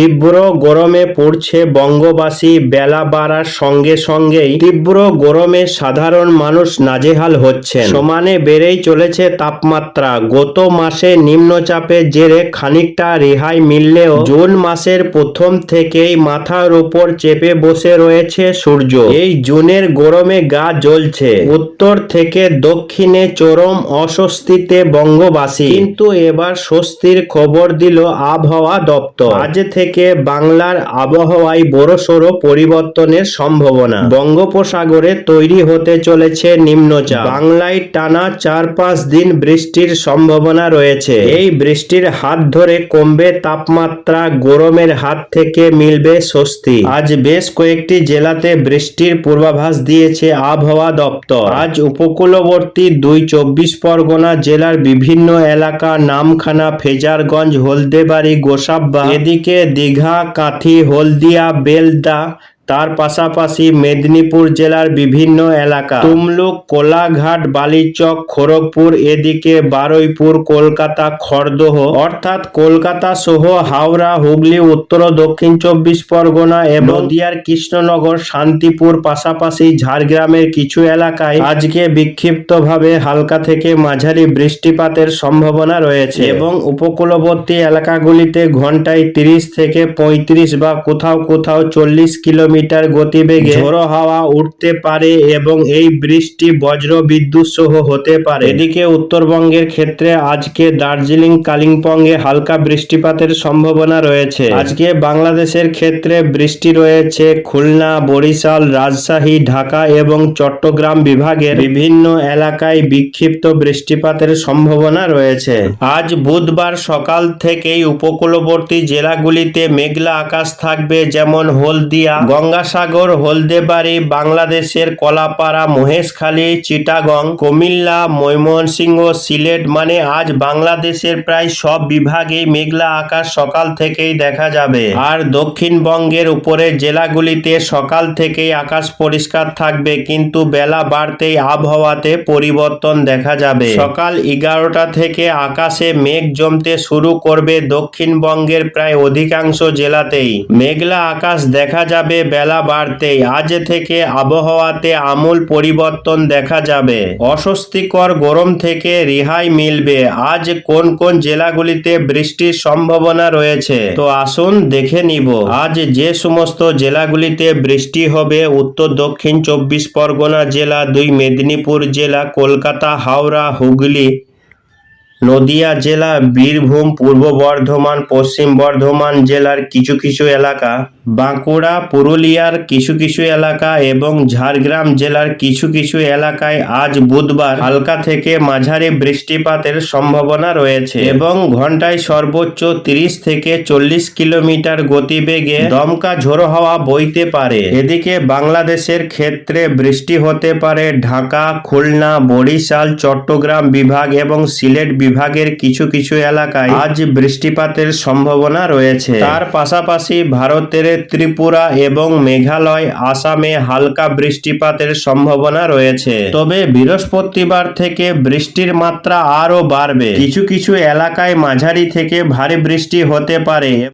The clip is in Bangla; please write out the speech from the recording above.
তীব্র গরমে পড়ছে বঙ্গবাসী বেলা বাড়ার সঙ্গে সঙ্গেই তীব্র গরমে সাধারণ মানুষ নাজেহাল হচ্ছেন। সমানে বেড়েই চলেছে তাপমাত্রা। গত মাসে নিম্নচাপের জেরে খানিকটা রেহাই মিললেও জুন মাসের প্রথম থেকেই মাথার উপর চেপে বসে রয়েছে সূর্য। এই জুনের গরমে গা জ্বলছে। উত্তর থেকে দক্ষিণে চরম অস্বস্তিতে বঙ্গবাসী। কিন্তু এবার স্বস্তির খবর দিল আবহাওয়া দপ্তর। আজ থেকে বাংলার আবহাওয়ায় বড়সড় পরিবর্তনের সম্ভাবনা। বঙ্গোপসাগরে তৈরি হতে চলেছে নিম্নচাপ। বাংলায় টানা চার পাঁচ দিন বৃষ্টির সম্ভাবনা রয়েছে। এই বৃষ্টির হাত ধরে কমবে তাপমাত্রা, গরমের হাত থেকে মিলবে স্বস্তি। আজ বেশ কয়েকটি জেলাতে বৃষ্টির পূর্বাভাস দিয়েছে আবহাওয়া দপ্তর। আজ উপকূলবর্তী দুই চব্বিশ পরগনা জেলার বিভিন্ন এলাকা, নামখানা, ফেজারগঞ্জ, হলদেবাড়ি গোসাব্বা এদিকে দীঘা কাথি হলদিয়া বেলদা তার পাশাপাশি মেদিনীপুর জেলার বিভিন্ন এলাকা। তুমলুক কোলাঘাট বালিচক খড়গপুর এদিকে বারুইপুর কলকাতা খড়দহ অর্থাৎ কলকাতা সহ হাওড়া হুগলি উত্তর ও দক্ষিণ চব্বিশ পরগনা এবং নদিয়ার কৃষ্ণনগর শান্তিপুর পাশাপাশি ঝাড়গ্রামের কিছু এলাকায় আজকে বিক্ষিপ্তভাবে হালকা থেকে মাঝারি বৃষ্টিপাতের সম্ভাবনা রয়েছে এবং উপকূলবর্তী এলাকাগুলিতে ঘন্টায় তিরিশ থেকে পঁয়ত্রিশ বা কোথাও কোথাও চল্লিশ কিলোমিটার গতিবেগে ঝোড়ো হাওয়া উঠতে পারে এবং এই বৃষ্টি বজ্র বিদ্যুৎ সহ হতে পারে। এদিকে উত্তরবঙ্গের ক্ষেত্রে আজকে দার্জিলিং কালিম্পংয়ে হালকা বৃষ্টিপাতের সম্ভাবনা রয়েছে। আজকে বাংলাদেশের ক্ষেত্রে বৃষ্টি রয়েছে খুলনা বরিশাল রাজশাহী ঢাকা এবং চট্টগ্রাম বিভাগের বিভিন্ন এলাকায় বিক্ষিপ্ত বৃষ্টিপাতের সম্ভাবনা রয়েছে। আজ বুধবার সকাল থেকেই উপকূলবর্তী জেলাগুলিতে মেঘলা আকাশ থাকবে যেমন হলদিয়া গঙ্গাসাগর, হলদেবাড়ি, বাংলাদেশের কলাপাড়া, মহেশখালী, চিটাগং, কুমিল্লা, ময়মনসিংহ, সিলেট মানে আজ বাংলাদেশের প্রায় সব বিভাগেই মেঘলা আকাশ সকাল থেকেই দেখা যাবে। আর দক্ষিণবঙ্গের উপরে জেলাগুলিতে সকাল থেকেই আকাশ পরিষ্কার থাকবে, কিন্তু বেলা বাড়তেই আবহাওয়াতে পরিবর্তন দেখা যাবে। সকাল এগারোটা থেকে আকাশে মেঘ জমতে শুরু করবে দক্ষিণবঙ্গের প্রায় অধিকাংশ জেলাতেই। মেঘলা আকাশ দেখা যাবে বেলা বাড়তেই আজ থেকে আবহাওয়াতে আমূল পরিবর্তন দেখা যাবে। অস্বস্তিকর গরম থেকে রেহাই মিলবে। আজ কোন কোন জেলাগুলিতে বৃষ্টির সম্ভাবনা রয়েছে? তো আসুন দেখে নিব। আজ যে সমস্ত জেলাগুলিতে বৃষ্টি হবে, উত্তর, দক্ষিণ চব্বিশ পরগনা জেলা, দুই মেদিনীপুর জেলা, কলকাতা, হাওড়া, হুগলি, নদিয়া জেলা, বীরভূম, পূর্ব বর্ধমান, পশ্চিম বর্ধমান জেলার কিছু কিছু এলাকা বাঁকুড়া, পুরুলিয়ার কিছু কিছু এলাকা এবং ঝাড়গ্রাম জেলার কিছু কিছু এলাকায় আজ বুধবার হালকা থেকে মাঝারি বৃষ্টিপাতের সম্ভাবনা রয়েছে এবং ঘন্টায় সর্বোচ্চ তিরিশ থেকে চল্লিশ কিলোমিটার গতিবেগে দমকা ঝোড়ো হাওয়া বইতে পারে। এদিকে বাংলাদেশের ক্ষেত্রে বৃষ্টি হতে পারে ঢাকা, খুলনা, বরিশাল, চট্টগ্রাম বিভাগ এবং সিলেট বিভাগের কিছু কিছু এলাকায় আজ বৃষ্টিপাতের সম্ভাবনা রয়েছে। তার পাশাপাশি ভারতের ত্রিপুরা এবং মেঘালয়, আসামে হালকা বৃষ্টিপাতের সম্ভাবনা রয়েছে। তবে বৃহস্পতিবার থেকে বৃষ্টির মাত্রা আরও বাড়বে। কিছু কিছু এলাকায় মাঝারি থেকে ভারী বৃষ্টি হতে পারে।